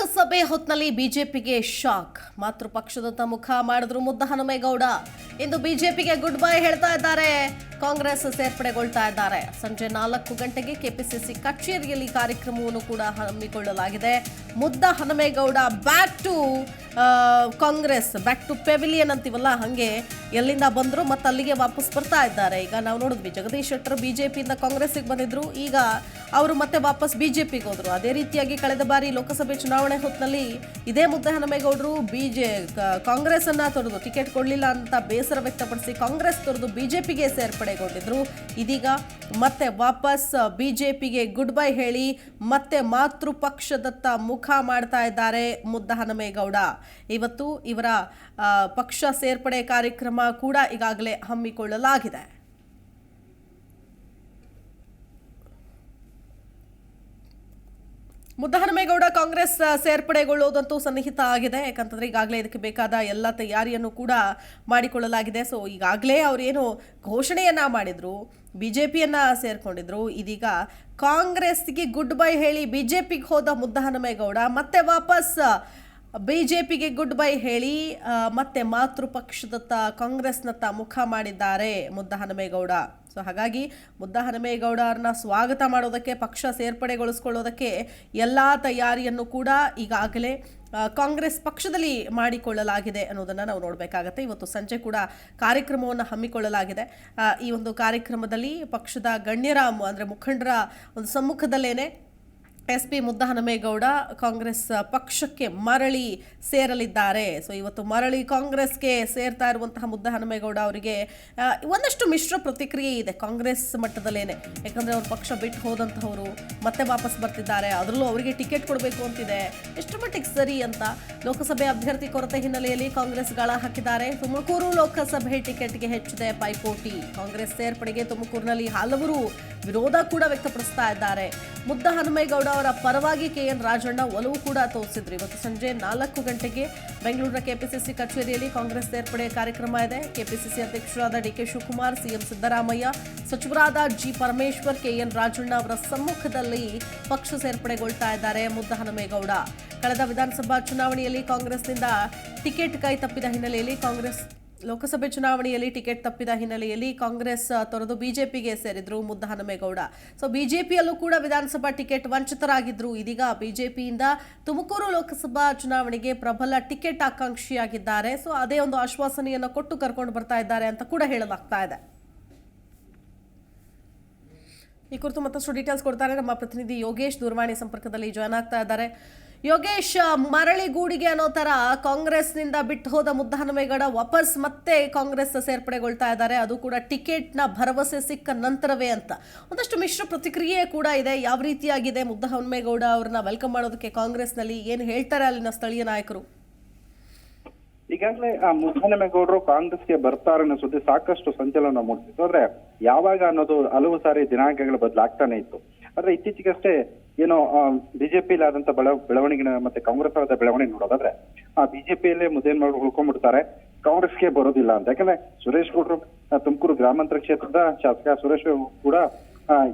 ಲೋಕಸಭೆ ಹೊತ್ನಲ್ಲಿ ಬಿಜೆಪಿಗೆ ಶಾಕ್. ಮಾತೃ ಪಕ್ಷದತ್ತ ಮುಖ ಮಾಡಿದ್ರು ಮುದ್ದ ಹನುಮೇಗೌಡ ಇಂದು ಬಿಜೆಪಿಗೆ ಗುಡ್ ಬೈ ಹೇಳ್ತಾ ಇದ್ದಾರೆ. ಕಾಂಗ್ರೆಸ್ ಸೇರ್ಪಡೆಗೊಳ್ತಾ ಇದ್ದಾರೆ. ಸಂಜೆ ನಾಲ್ಕು ಗಂಟೆಗೆ ಕೆಪಿಸಿಸಿ ಕಚೇರಿಯಲ್ಲಿ ಕಾರ್ಯಕ್ರಮವನ್ನು ಕೂಡ ಹಮ್ಮಿಕೊಳ್ಳಲಾಗಿದೆ. Mudda Hanumegowda back to Congress back to pavilion ಅಂತೀವಲ್ಲ, ಹಾಗೆ ಎಲ್ಲಿಂದ ಬಂದ್ರು ಮತ್ತೆ ಅಲ್ಲಿಗೆ ವಾಪಸ್ ಬರ್ತಾ ಇದ್ದಾರೆ. ಈಗ ನಾವು ನೋಡಿದ್ವಿ, ಜಗದೀಶ್ ಶೆಟ್ಟರ್ ಪಿಯಿಂದ ಕಾಂಗ್ರೆಸ್ಸಿಗೆ ಬಂದಿದ್ರು. ಈಗ ಅವರು ಮತ್ತೆ ವಾಪಸ್ ಬಿಜೆಪಿಗೆ ಹೋದ್ರು. ಅದೇ ರೀತಿಯಾಗಿ ಕಳೆದ ಬಾರಿ ಲೋಕಸಭೆ ಚುನಾವಣೆ ಹೊತ್ತಿನಲ್ಲಿ ಇದೇ ಮುದ್ದೆ ಹನುಮೇಗೌಡರು ಬಿಜೆ ಕಾಂಗ್ರೆಸ್ ಕಾಂಗ್ರೆಸ್ಸನ್ನು ತೊರೆದು ಟಿಕೆಟ್ ಕೊಡಲಿಲ್ಲ ಅಂತ ಬೇಸರ ವ್ಯಕ್ತಪಡಿಸಿ ಕಾಂಗ್ರೆಸ್ ತೊರೆದು ಬಿಜೆಪಿಗೆ ಸೇರ್ಪಡೆಗೊಂಡಿದ್ರು. ಇದೀಗ ಮತ್ತೆ ವಾಪಸ್ ಬಿಜೆಪಿಗೆ ಗುಡ್ ಬೈ ಹೇಳಿ ಮತ್ತೆ ಮಾತೃ ಪಕ್ಷದತ್ತ ಮುಖ ಮಾಡ್ತಾ ಇದ್ದಾರೆ ಮುದ್ದ ಹನುಮೇಗೌಡ. ಇವತ್ತು ಇವರ ಪಕ್ಷ ಸೇರ್ಪಡೆ ಕಾರ್ಯಕ್ರಮ ಕೂಡ ಈಗಾಗಲೇ ಹಮ್ಮಿಕೊಳ್ಳಲಾಗಿದೆ. ಮುದ್ದಹನುಮೇಗೌಡ ಕಾಂಗ್ರೆಸ್ ಸೇರ್ಪಡೆಗೊಳ್ಳುವುದಂತೂ ಸನ್ನಿಹಿತ ಆಗಿದೆ. ಯಾಕಂತಂದರೆ ಈಗಾಗಲೇ ಇದಕ್ಕೆ ಬೇಕಾದ ಎಲ್ಲ ತಯಾರಿಯನ್ನು ಕೂಡ ಮಾಡಿಕೊಳ್ಳಲಾಗಿದೆ. ಸೊ ಈಗಾಗಲೇ ಅವರೇನು ಬಿ ಮಾಡಿದ್ರು ಪಿಯನ್ನು ಸೇರ್ಕೊಂಡಿದ್ರು. ಇದೀಗ ಕಾಂಗ್ರೆಸ್ಗೆ ಗುಡ್ ಬೈ ಹೇಳಿ ಬಿಜೆಪಿಗೆ ಹೋದ ಮುದ್ದಹನುಮೇಗೌಡ ಮತ್ತೆ ವಾಪಸ್ ಬಿಜೆಪಿಗೆ ಗುಡ್ ಬೈ ಹೇಳಿ ಮತ್ತೆ ಮಾತೃ ಪಕ್ಷದತ್ತ ಕಾಂಗ್ರೆಸ್ನತ್ತ ಮುಖ ಮಾಡಿದ್ದಾರೆ ಮುದ್ದ ಹನುಮೇಗೌಡ. ಸೊ ಹಾಗಾಗಿ ಮುದ್ದ ಹನುಮೇಗೌಡ ಅವ್ರನ್ನ ಸ್ವಾಗತ ಮಾಡೋದಕ್ಕೆ, ಪಕ್ಷ ಸೇರ್ಪಡೆಗೊಳಿಸ್ಕೊಳ್ಳೋದಕ್ಕೆ ಎಲ್ಲ ತಯಾರಿಯನ್ನು ಕೂಡ ಈಗಾಗಲೇ ಕಾಂಗ್ರೆಸ್ ಪಕ್ಷದಲ್ಲಿ ಮಾಡಿಕೊಳ್ಳಲಾಗಿದೆ ಅನ್ನೋದನ್ನು ನಾವು ನೋಡಬೇಕಾಗತ್ತೆ. ಇವತ್ತು ಸಂಜೆ ಕೂಡ ಕಾರ್ಯಕ್ರಮವನ್ನು ಹಮ್ಮಿಕೊಳ್ಳಲಾಗಿದೆ. ಈ ಒಂದು ಕಾರ್ಯಕ್ರಮದಲ್ಲಿ ಪಕ್ಷದ ಗಣ್ಯರ ಅಂದರೆ ಮುಖಂಡರ ಒಂದು ಸಮ್ಮುಖದಲ್ಲೇನೆ ಎಸ್ ಪಿ ಮುದ್ದಹನುಮೇಗೌಡ ಕಾಂಗ್ರೆಸ್ ಪಕ್ಷಕ್ಕೆ ಮರಳಿ ಸೇರಲಿದ್ದಾರೆ. ಸೊ ಇವತ್ತು ಮರಳಿ ಕಾಂಗ್ರೆಸ್ಗೆ ಸೇರ್ತಾ ಇರುವಂತಹ ಮುದ್ದಹನುಮೇಗೌಡ ಅವರಿಗೆ ಒಂದಷ್ಟು ಮಿಶ್ರ ಪ್ರತಿಕ್ರಿಯೆ ಇದೆ ಕಾಂಗ್ರೆಸ್ ಮಟ್ಟದಲ್ಲೇನೆ. ಯಾಕಂದ್ರೆ ಅವ್ರ ಪಕ್ಷ ಬಿಟ್ಟು ಹೋದಂತಹವರು ಮತ್ತೆ ವಾಪಸ್ ಬರ್ತಿದ್ದಾರೆ. ಅದರಲ್ಲೂ ಅವರಿಗೆ ಟಿಕೆಟ್ ಕೊಡಬೇಕು ಅಂತಿದೆ. ಎಷ್ಟು ಮಟ್ಟಿಗೆ ಸರಿ ಅಂತ ಲೋಕಸಭೆ ಅಭ್ಯರ್ಥಿ ಕೊರತೆ ಹಿನ್ನೆಲೆಯಲ್ಲಿ ಕಾಂಗ್ರೆಸ್ ಗಾಳ ಹಾಕಿದ್ದಾರೆ. ತುಮಕೂರು ಲೋಕಸಭೆ ಟಿಕೆಟ್ಗೆ ಹೆಚ್ಚಿದೆ ಪೈಪೋಟಿ. ಕಾಂಗ್ರೆಸ್ ಸೇರ್ಪಡೆಗೆ ತುಮಕೂರಿನಲ್ಲಿ ಹಲವರು ವಿರೋಧ ಕೂಡ ವ್ಯಕ್ತಪಡಿಸ್ತಾ ಇದ್ದಾರೆ. ಮುದ್ದ ಹನುಮೇಗೌಡ ಅವರ ಪರವಾಗಿ ಕೆ ಎನ್ ರಾಜಣ್ಣ ಒಲವು ಕೂಡ ತೋರಿಸಿದ್ರು. ಇವತ್ತು ಸಂಜೆ ನಾಲ್ಕು ಗಂಟೆಗೆ ಬೆಂಗಳೂರಿನ ಕೆಪಿಸಿಸಿ ಕಚೇರಿಯಲ್ಲಿ ಕಾಂಗ್ರೆಸ್ ಸೇರ್ಪಡೆ ಕಾರ್ಯಕ್ರಮ ಇದೆ. ಕೆಪಿಸಿಸಿ ಅಧ್ಯಕ್ಷರಾದ D K Shivakumar, CM Siddaramaiah, ಸಚಿವರಾದ G Parameshwar K N Rajanna ಅವರ ಸಮ್ಮುಖದಲ್ಲಿ ಪಕ್ಷ ಸೇರ್ಪಡೆಗೊಳ್ತಾ ಇದ್ದಾರೆ ಮುದ್ದಹನುಮೇಗೌಡ. ಕಳೆದ ವಿಧಾನಸಭಾ ಚುನಾವಣೆಯಲ್ಲಿ ಕಾಂಗ್ರೆಸ್ನಿಂದ ಟಿಕೆಟ್ ಕೈ ತಪ್ಪಿದ ಹಿನ್ನೆಲೆಯಲ್ಲಿ ಕಾಂಗ್ರೆಸ್ ಲೋಕಸಭೆ ಚುನಾವಣೆಯಲ್ಲಿ ಟಿಕೆಟ್ ತಪ್ಪಿದ ಹಿನ್ನೆಲೆಯಲ್ಲಿ ಕಾಂಗ್ರೆಸ್ ತೊರೆದು ಬಿಜೆಪಿಗೆ ಸೇರಿದ್ರು ಮುದ್ದ ಹನುಮೇಗೌಡ ಸೊ ಬಿಜೆಪಿಯಲ್ಲೂ ಕೂಡ ವಿಧಾನಸಭಾ ಟಿಕೆಟ್ ವಂಚಿತರಾಗಿದ್ರು. ಇದೀಗ ಬಿಜೆಪಿಯಿಂದ ತುಮಕೂರು ಲೋಕಸಭಾ ಚುನಾವಣೆಗೆ ಪ್ರಬಲ ಟಿಕೆಟ್ ಆಕಾಂಕ್ಷಿಯಾಗಿದ್ದಾರೆ. ಸೊ ಅದೇ ಒಂದು ಆಶ್ವಾಸನೆಯನ್ನು ಕೊಟ್ಟು ಕರ್ಕೊಂಡು ಬರ್ತಾ ಇದ್ದಾರೆ ಅಂತ ಕೂಡ ಹೇಳಲಾಗ್ತಾ ಇದೆ. ಈ ಕುರಿತು ಮತ್ತಷ್ಟು ಡೀಟೇಲ್ಸ್ ಕೊಡ್ತಾರೆ ನಮ್ಮ ಪ್ರತಿನಿಧಿ ಯೋಗೇಶ್ ದೂರವಾಣಿ ಸಂಪರ್ಕದಲ್ಲಿ ಜಾಯ್ನ್ ಆಗ್ತಾ ಇದ್ದಾರೆ. ಯೋಗೇಶ್ ಮರಳಿ ಗೂಡಿಗೆ ಅನ್ನೋ ಥರ ಕಾಂಗ್ರೆಸ್ನಿಂದ ಬಿಟ್ಟು ಹೋದ ಮುದ್ದಹನುಮೇಗೌಡ ವಾಪಸ್ ಮತ್ತೆ ಕಾಂಗ್ರೆಸ್ ಸೇರ್ಪಡೆಗೊಳ್ತಾ ಇದ್ದಾರೆ. ಅದು ಕೂಡ ಟಿಕೆಟ್ನ ಭರವಸೆ ಸಿಕ್ಕ ನಂತರವೇ ಅಂತ. ಒಂದಷ್ಟು ಮಿಶ್ರ ಪ್ರತಿಕ್ರಿಯೆ ಕೂಡ ಇದೆ. ಯಾವ ರೀತಿಯಾಗಿದೆ ಮುದ್ದಹನುಮೇಗೌಡ ಅವ್ರನ್ನ ವೆಲ್ಕಮ್ ಮಾಡೋದಕ್ಕೆ ಕಾಂಗ್ರೆಸ್ನಲ್ಲಿ? ಏನು ಹೇಳ್ತಾರೆ ಅಲ್ಲಿನ ಸ್ಥಳೀಯ ನಾಯಕರು? ಈಗಾಗಲೇ, ಆ ಮುದ್ದಹನುಮೇಗೌಡರು ಕಾಂಗ್ರೆಸ್ಗೆ ಬರ್ತಾರೆ ಅನ್ನೋ ಸುದ್ದಿ ಸಾಕಷ್ಟು ಸಂಚಲನ ಮೂಡಿಸಿತ್ತು. ಆದ್ರೆ ಯಾವಾಗ ಅನ್ನೋದು ಹಲವು ಸಾರಿ ದಿನಾಂಕಗಳು ಬದಲಾಗ್ತಾನೆ ಇತ್ತು. ಆದ್ರೆ ಇತ್ತೀಚೆಗಷ್ಟೇ ಏನೋ ಬಿಜೆಪಿಲಿ ಆದಂತ ಬೆಳ ಬೆಳವಣಿಗೆ ಮತ್ತೆ ಕಾಂಗ್ರೆಸ್ ಆದ ಬೆಳವಣಿಗೆ ನೋಡೋದಾದ್ರೆ, ಆ, ಬಿಜೆಪಿಯಲ್ಲೇ ಮಾಡಿ, ಉಳ್ಕೊಂಡ್ಬಿಡ್ತಾರೆ. ಕಾಂಗ್ರೆಸ್ಗೆ ಬರೋದಿಲ್ಲ ಅಂತ. ಯಾಕಂದ್ರೆ ಸುರೇಶ್ ಗೌಡ್ರು ತುಮಕೂರು ಗ್ರಾಮಾಂತರ ಕ್ಷೇತ್ರದ ಶಾಸಕ ಸುರೇಶ್ ಕೂಡ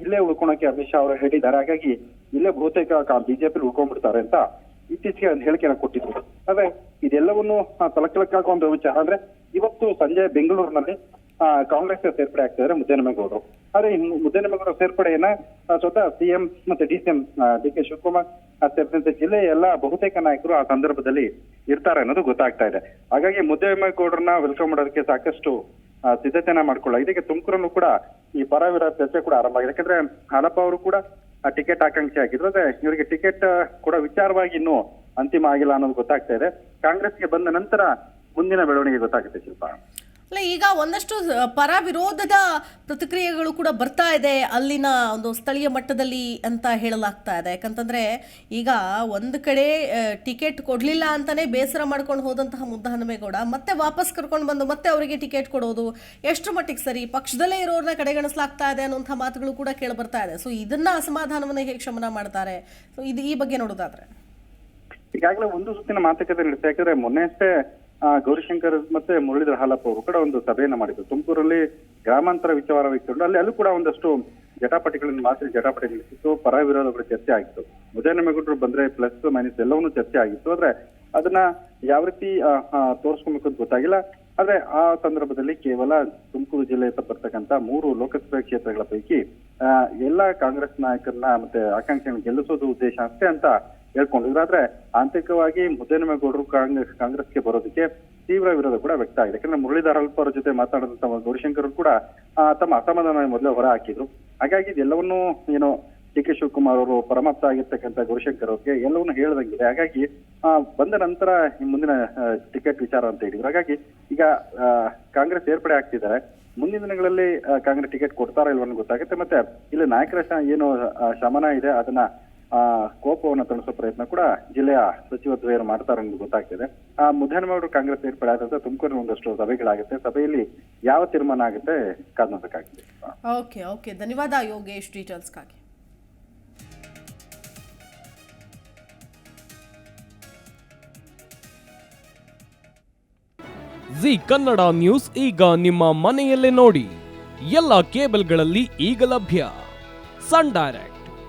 ಇಲ್ಲೇ ಉಳ್ಕೊಳಕ್ಕೆ ಅಮಿತ್ ಶಾ ಅವರು ಹೇಳಿದ್ದಾರೆ. ಹಾಗಾಗಿ ಇಲ್ಲೇ ಬಹುತೇಕ ಬಿಜೆಪಿ ಉಳ್ಕೊಂಡ್ಬಿಡ್ತಾರೆ ಅಂತ ಇತ್ತೀಚೆಗೆ ಒಂದು ಹೇಳಿಕೆಯನ್ನು ಕೊಟ್ಟಿದ್ರು. ಆದ್ರೆ ಇದೆಲ್ಲವನ್ನು ತಲಕಲಕ್ಕಾಗುವಂತ ವಿಚಾರ ಅಂದ್ರೆ ಇವತ್ತು ಸಂಜೆ ಬೆಂಗಳೂರಿನಲ್ಲಿ ಕಾಂಗ್ರೆಸ್ ಸೇರ್ಪಡೆ ಆಗ್ತಿದ್ದಾರೆ ಮುದ್ದೇನಮೇಗೌಡರು ಆದ್ರೆ ಮುದ್ದೇನಮೇಗೌಡರ ಸೇರ್ಪಡೆಯನ್ನ ಸ್ವತಃ ಸಿಎಂ ಮತ್ತೆ D C M D K Shivakumar ಸೇರಿದಂತೆ ಜಿಲ್ಲೆಯ ಎಲ್ಲ ಬಹುತೇಕ ನಾಯಕರು ಆ ಸಂದರ್ಭದಲ್ಲಿ ಇರ್ತಾರೆ ಅನ್ನೋದು ಗೊತ್ತಾಗ್ತಾ ಇದೆ. ಹಾಗಾಗಿ ಮುದ್ದೇನಮೇಗೌಡರನ್ನ ವೆಲ್ಕಮ್ ಮಾಡೋದಕ್ಕೆ ಸಾಕಷ್ಟು ಸಿದ್ಧತೆಯನ್ನ ಮಾಡ್ಕೊಳ್ಳಾಗಿದೆ ಇದಕ್ಕೆ ತುಮಕೂರಲ್ಲೂ ಕೂಡ ಈ ಪರವಿರ ಚರ್ಚೆ ಕೂಡ ಆರಂಭ ಆಗಿದೆ. ಯಾಕಂದ್ರೆ ಹಾಲಪ್ಪ ಅವರು ಕೂಡ ಟಿಕೆಟ್ ಆಕಾಂಕ್ಷಿ ಆಗಿದ್ರು. ಅದೇ, ಇವರಿಗೆ ಟಿಕೆಟ್ ಕೂಡ ವಿಚಾರವಾಗಿ ಇನ್ನೂ ಅಂತಿಮ ಆಗಿಲ್ಲ ಅನ್ನೋದು ಗೊತ್ತಾಗ್ತಾ ಇದೆ. ಕಾಂಗ್ರೆಸ್ಗೆ ಬಂದ ನಂತರ ಮುಂದಿನ ಬೆಳವಣಿಗೆ ಗೊತ್ತಾಗುತ್ತೆ ಶಿಲ್ಪ. ಅಲ್ಲ, ಈಗ ಒಂದಷ್ಟು ಪರ ವಿರೋಧದ ಪ್ರತಿಕ್ರಿಯೆಗಳು ಕೂಡ ಬರ್ತಾ ಇದೆ ಅಲ್ಲಿನ ಒಂದು ಸ್ಥಳೀಯ ಮಟ್ಟದಲ್ಲಿ ಅಂತ ಹೇಳಲಾಗ್ತಾ ಇದೆ. ಯಾಕಂತಂದ್ರೆ, ಈಗ ಒಂದು ಕಡೆ ಟಿಕೆಟ್ ಕೊಡ್ಲಿಲ್ಲ ಅಂತಾನೆ ಬೇಸರ ಮಾಡ್ಕೊಂಡು ಹೋದಂತಹ ಮುದ್ದ ಹನುಮೇಗೌಡ ಮತ್ತೆ ವಾಪಸ್ ಕರ್ಕೊಂಡು ಬಂದು ಮತ್ತೆ ಅವರಿಗೆ ಟಿಕೆಟ್ ಕೊಡೋದು ಎಷ್ಟು ಮಟ್ಟಿಗೆ ಸರಿ? ಪಕ್ಷದಲ್ಲೇ ಇರೋರನ್ನ ಕಡೆಗಣಿಸಲಾಗ್ತಾ ಇದೆ ಅನ್ನುವಂಥ ಮಾತುಗಳು ಕೂಡ ಕೇಳಿ ಬರ್ತಾ ಇದೆ. ಸೊ ಇದನ್ನ ಅಸಮಾಧಾನವನ್ನ ಹೇಗೆ ಶಮನ ಮಾಡ್ತಾರೆ? ಸೊ ಇದು ಈ ಬಗ್ಗೆ ನೋಡೋದಾದ್ರೆ. ಈಗಾಗಲೇ ಒಂದು ಸುತ್ತಿನ ಮಾತುಕತೆ ನಡೆಯುತ್ತೆ. ಯಾಕಂದ್ರೆ ಮೊನ್ನೆ ಅಷ್ಟೇ ಗೌರಿಶಂಕರ್ ಮತ್ತೆ ಮುರಳೀಧರ ಹಾಲಪ್ಪ ಅವರು ಕೂಡ ಒಂದು ಸಭೆಯನ್ನ ಮಾಡಿದ್ರು. ತುಮಕೂರಲ್ಲಿ ಗ್ರಾಮಾಂತರ ವಿಚಾರ ಇಟ್ಕೊಂಡು ಅಲ್ಲಿ ಅಲ್ಲೂ ಕೂಡ ಒಂದಷ್ಟು ಜಟಾಪಟಿಗಳನ್ನ ಮಾತ್ರ ಜಟಾಪಟಿಗಳಿತ್ತು ಪರ ವಿರೋಧಗಳು ಚರ್ಚೆ ಆಗಿತ್ತು. ಮುದ್ದನಮೇಗೌಡರು ಬಂದ್ರೆ ಪ್ಲಸ್ ಮೈನಸ್ ಎಲ್ಲವನ್ನೂ ಚರ್ಚೆ ಆಗಿತ್ತು. ಆದ್ರೆ ಅದನ್ನ ಯಾವ ರೀತಿ ತೋರಿಸ್ಕೊಬೇಕು ಅಂತ ಗೊತ್ತಾಗಿಲ್ಲ. ಆದ್ರೆ ಆ ಸಂದರ್ಭದಲ್ಲಿ ಕೇವಲ ತುಮಕೂರು ಜಿಲ್ಲೆಯಿಂದ ಬರ್ತಕ್ಕಂತ ಮೂರು ಲೋಕಸಭಾ ಕ್ಷೇತ್ರಗಳ ಪೈಕಿ ಎಲ್ಲಾ ಕಾಂಗ್ರೆಸ್ ನಾಯಕರನ್ನ ಮತ್ತೆ ಆಕಾಂಕ್ಷೆಗಳನ್ನ ಗೆಲ್ಲಿಸೋದು ಉದ್ದೇಶ ಅಷ್ಟೇ ಅಂತ ಹೇಳ್ಕೊಂಡಿದ್ರು ಆದ್ರೆ ಆಂತರಿಕವಾಗಿ ಮುದ್ದೇನಮೇಗೌಡರು ಕಾಂಗ್ರೆಸ್, ಕಾಂಗ್ರೆಸ್ಗೆ ಬರೋದಕ್ಕೆ ತೀವ್ರ ವಿರೋಧ ಕೂಡ ವ್ಯಕ್ತ ಆಗಿದೆ. ಯಾಕಂದ್ರೆ ಮುರಳೀಧರ್ ಅಲ್ಪ ಅವರ ಜೊತೆ ಮಾತಾಡಿದಂತ ಗೌರಿಶಂಕರ್ ಕೂಡ ತಮ್ಮ ಅಸಮಾಧಾನ ಮೊದಲೇ ಹೊರ ಹಾಕಿದ್ರು. ಹಾಗಾಗಿ ಇದೆಲ್ಲವನ್ನೂ, ಏನು, ಡಿ ಕೆ ಶಿವಕುಮಾರ್ ಅವರು ಪರಮಾಪ್ತ ಆಗಿರ್ತಕ್ಕಂಥ ಗೌರಿಶಂಕರ್ ಅವ್ರಿಗೆ ಎಲ್ಲವನ್ನೂ ಹೇಳ್ದಂಗಿದೆ. ಹಾಗಾಗಿ ಬಂದ ನಂತರ ಮುಂದಿನ ಟಿಕೆಟ್ ವಿಚಾರ ಅಂತ ಹೇಳಿದ್ರು. ಹಾಗಾಗಿ, ಈಗ ಕಾಂಗ್ರೆಸ್ ಸೇರ್ಪಡೆ ಆಗ್ತಿದ್ದಾರೆ. ಮುಂದಿನ ದಿನಗಳಲ್ಲಿ ಕಾಂಗ್ರೆಸ್ ಟಿಕೆಟ್ ಕೊಡ್ತಾರಾ ಇಲ್ವನ್ನ ಗೊತ್ತಾಗುತ್ತೆ. ಮತ್ತೆ, ಇಲ್ಲಿ ನಾಯಕರ ಏನು ಶಮನ ಇದೆ, ಅದನ್ನ ಆ ಕೋಪವನ್ನು ತಣಿಸೋ ಪ್ರಯತ್ನ ಕೂಡ ಜಿಲ್ಲೆಯ ಸಚಿವ ದ್ವಯರು ಮಾಡ್ತಾರೆ ಅನ್ನೋದು ಗೊತ್ತಾಗ್ತಿದೆ. ಆ ಮುದ್ದನಮೇಗೌಡರು ಕಾಂಗ್ರೆಸ್ ಸೇರ್ಪಡೆ ಆದಂತ ತುಮಕೂರಿನ ಒಂದಷ್ಟು ಸಭೆಗಳಾಗುತ್ತೆ. ಸಭೆಯಲ್ಲಿ ಯಾವ ತೀರ್ಮಾನ ಆಗುತ್ತೆ ಕಾದ್ ನೋಡ್ಬೇಕಾಗಿದೆ ಓಕೆ ಓಕೆ. ಧನ್ಯವಾದ ಯೋಗೇಶ್ ಡೀಟೇಲ್ಸ್ಗಾಗಿ. ಜಿ ಕನ್ನಡ ನ್ಯೂಸ್ ಈಗ ನಿಮ್ಮ ಮನೆಯಲ್ಲೇ ನೋಡಿ. ಎಲ್ಲ ಕೇಬಲ್ಗಳಲ್ಲಿ ಈಗ ಲಭ್ಯ. Sun Direct.